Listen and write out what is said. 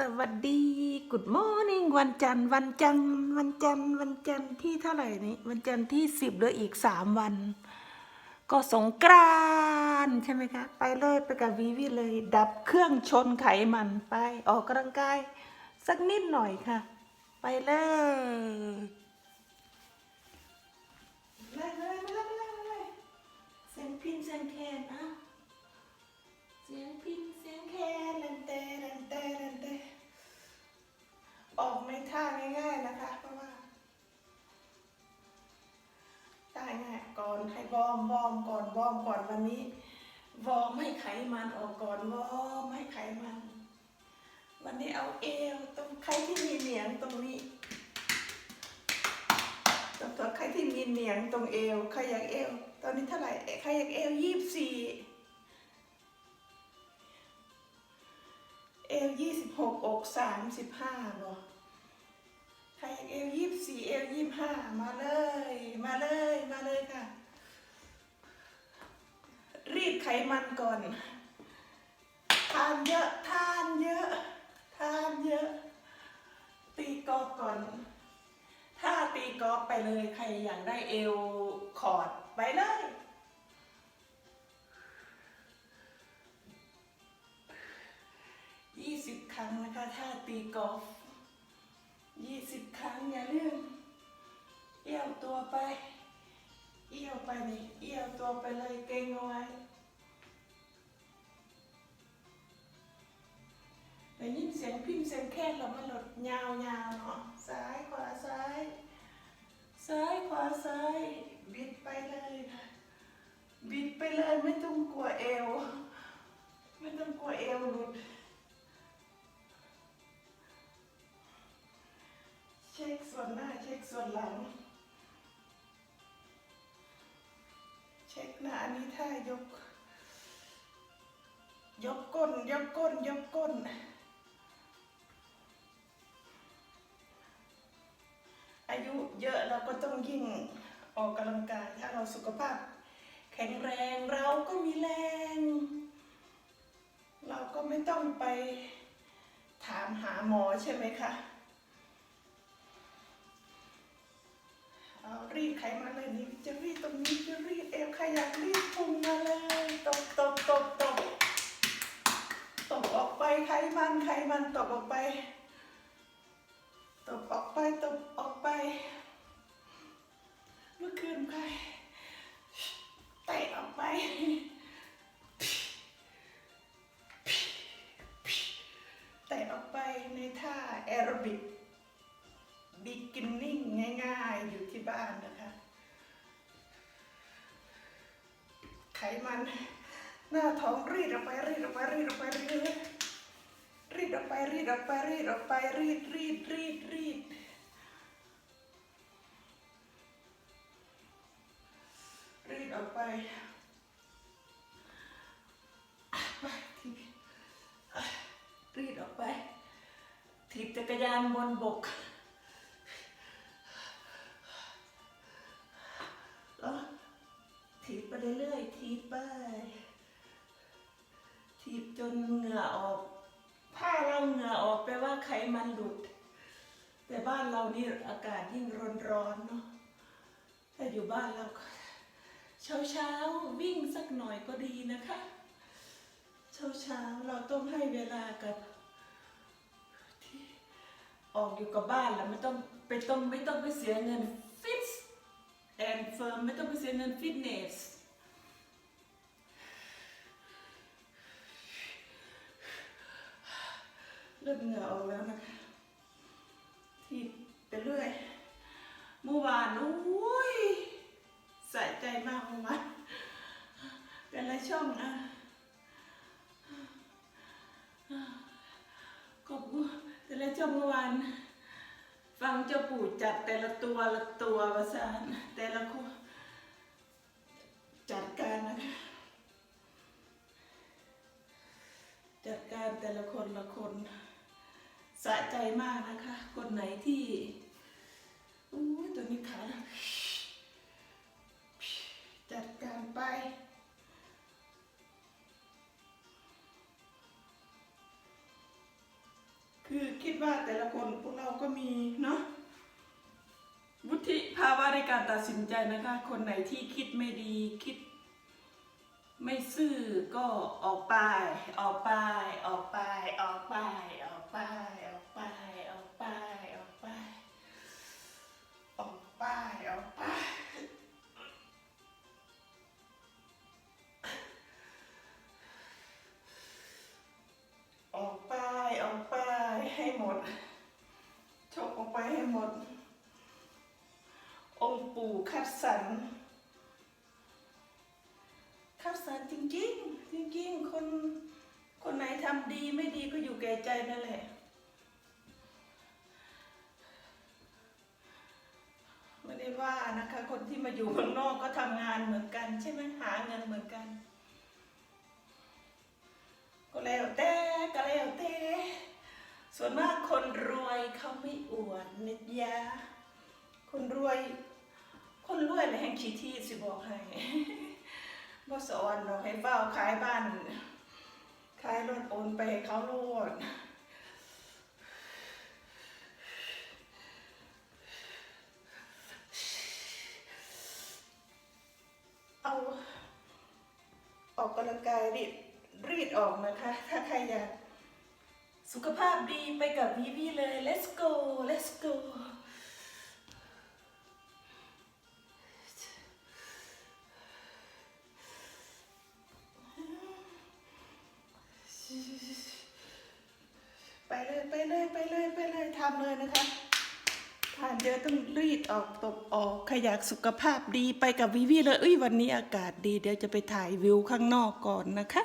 สวัสดี Good Morning วันจันทร์วันจันทร์วันจันทร์วันจันทร์ที่เท่าไหร่นี้วันจันทร์ที่สิบเหลืออีกสามวัน ก็สงกรานต์ใช่ไหมคะ ไปเลยไปกับวีวีเลย ดับเครื่องชนไขมันไปออกกำลังกาย สักนิดหน่อยค่ะ ไปเลยเลยเลยเลยเลยเลยเสียงพินเสียงแคนอะเสียงพิน ให้วอมวอมก่อนวอมก่อนวันนี้วอร์มให้ไขมันออกก่อนวอร์มให้ไขมัน วันนี้เอาเอวตรงใครที่มีเหนียงตรงนี้ตรงตัวใครที่มีเหนียงตรงเอวใครอยากเอว ตอนนี้เท่าไหร่ใครอยากเอวยี่สิบสี่เอวยี่สิบหกอกสามสิบห้าบอใครอยากเอวยี่สิบสี่เอวยี่สิบห้ามาเลย ไขมันก่อน ทานเยอะ ทานเยอะ ทานเยอะ ตีกอล์ฟก่อน ถ้าตีกอล์ฟไปเลยใครอยากได้เอวคอร์ดไปเลยยี่สิบครั้งนะคะ ถ้าตีกอล์ฟยี่สิบครั้งอย่าลืมเอี้ยวตัวไป เอี้ยวไปนี่ เอี้ยวตัวไปเลยเก่งเอาไว้ งพิมพ์เสียงแค่เรามันหลดยาวๆเนาะซ้ายขวาซ้าย ซ้ายขวาซ้ายบิดไปเลยค่ะบิดไปเลยไม่ต้องกลัวเอว ไม่ต้องกลัวเอวหลุดเช็คส่วนหน้าเช็คส่วนหลัง เช็คหน้าอันนี้ท่ายก ยกก้นยกก้นยกก้น อายุเยอะเราก็ต้องยิ่งออกกำลังกายถ้าเราสุขภาพ แข็งแรงเราก็มีแรง เราก็ไม่ต้องไปถามหาหมอใช่ไหมคะเอารีดไขมันเลยนี่จะรีดตรงนี้จะรีดเอวใครอยากรีดพุงมาเลยตบตบตบตบตบออกไปไขมันไขมันตบออกไปตบออกไปตบออก เมื่อคืนใครเตะออกไปเตะออกไปในท่าแอโรบิกบิกินนิ่งง่ายๆ อยู่ที่บ้านนะคะ ไขมันหน้าท้องรีดออกไปรีดออกไปรีดออกไปรีดรีดออกไปรีดออกไปรีดออกไปรีดรีดรีดรีด ออกไปไปทีรีดออกไปถีบจักรยานบนบกแล้วถีบไปเรื่อยๆถีบไปถีบจนเหงื่อออกถ้าเราเหงื่อออกแปลว่าไขมันหลุด แต่บ้านเรานี่อากาศยิ่งร้อนๆเนาะถ้าอยู่บ้านเรา เช้าเช้าวิ่งสักหน่อยก็ดีนะคะ เช้าเช้าเราต้องให้เวลากับที่ออกอยู่กับบ้านแล้วไม่ต้องไปต้องไม่ต้องไปเสียเงินฟิตแอนเฟิร์มไม่ต้องไปเสียเงินฟิตเนสเริ่มเหงื่อออกแล้วนะคะที่ไปเรื่อยเมื่อวานอุ้ย ใจมากเมื่อวานแต่ละช่องนะขอบคุณแต่ละช่องเมื่อวานฟังเจ้าปู่จัดแต่ละตัวละตัวประสานแต่ละคนจัดการนะคะจัดการแต่ละคนละคนสะใจมากนะคะ คนไหนที่อู้ตัวนี้ขา คือคิดว่าแต่ละคนพวกเราก็มีเนาะวุฒิภาวะในการตัดสินใจนะคะ คนไหนที่คิดไม่ดีคิด ไม่ซื่อก็ออกไป ออกไป ออกไป ออกไปอ ปู่คัดสรรคัดสรรจริงๆ จริงๆ คนคนไหนทำดีไม่ดีก็อยู่แก่ใจนั่นแหละ ไม่ได้ว่านะคะ คนที่มาอยู่ข้างนอกก็ทำงานเหมือนกัน ใช่ไหมหาเงินเหมือนกัน ก็แล้วแต่ก็แล้วแต่ส่วนมากคนรวยเขาไม่อวดเนตยาคนรวย คนรวยในแห่งขี้ที่สิบอกให้บ่สอนเราให้เฝ้าขายบ้าน ขายรถโอนไปให้เขาโลดเอาออกกำลังกายรีดรีดออกนะคะ ถ้าใครอยากสุขภาพดีไปกับวีวีเลย let's go let's go ไปเลยไปเลยไปเลยไปเลยทำเลยนะคะทานเยอะต้องรีดออกตบออกใครอยากสุขภาพดีไปกับวิวีเลยเอ้ยวันนี้อากาศดีเดี๋ยวจะไปถ่ายวิวข้างนอกก่อนนะคะ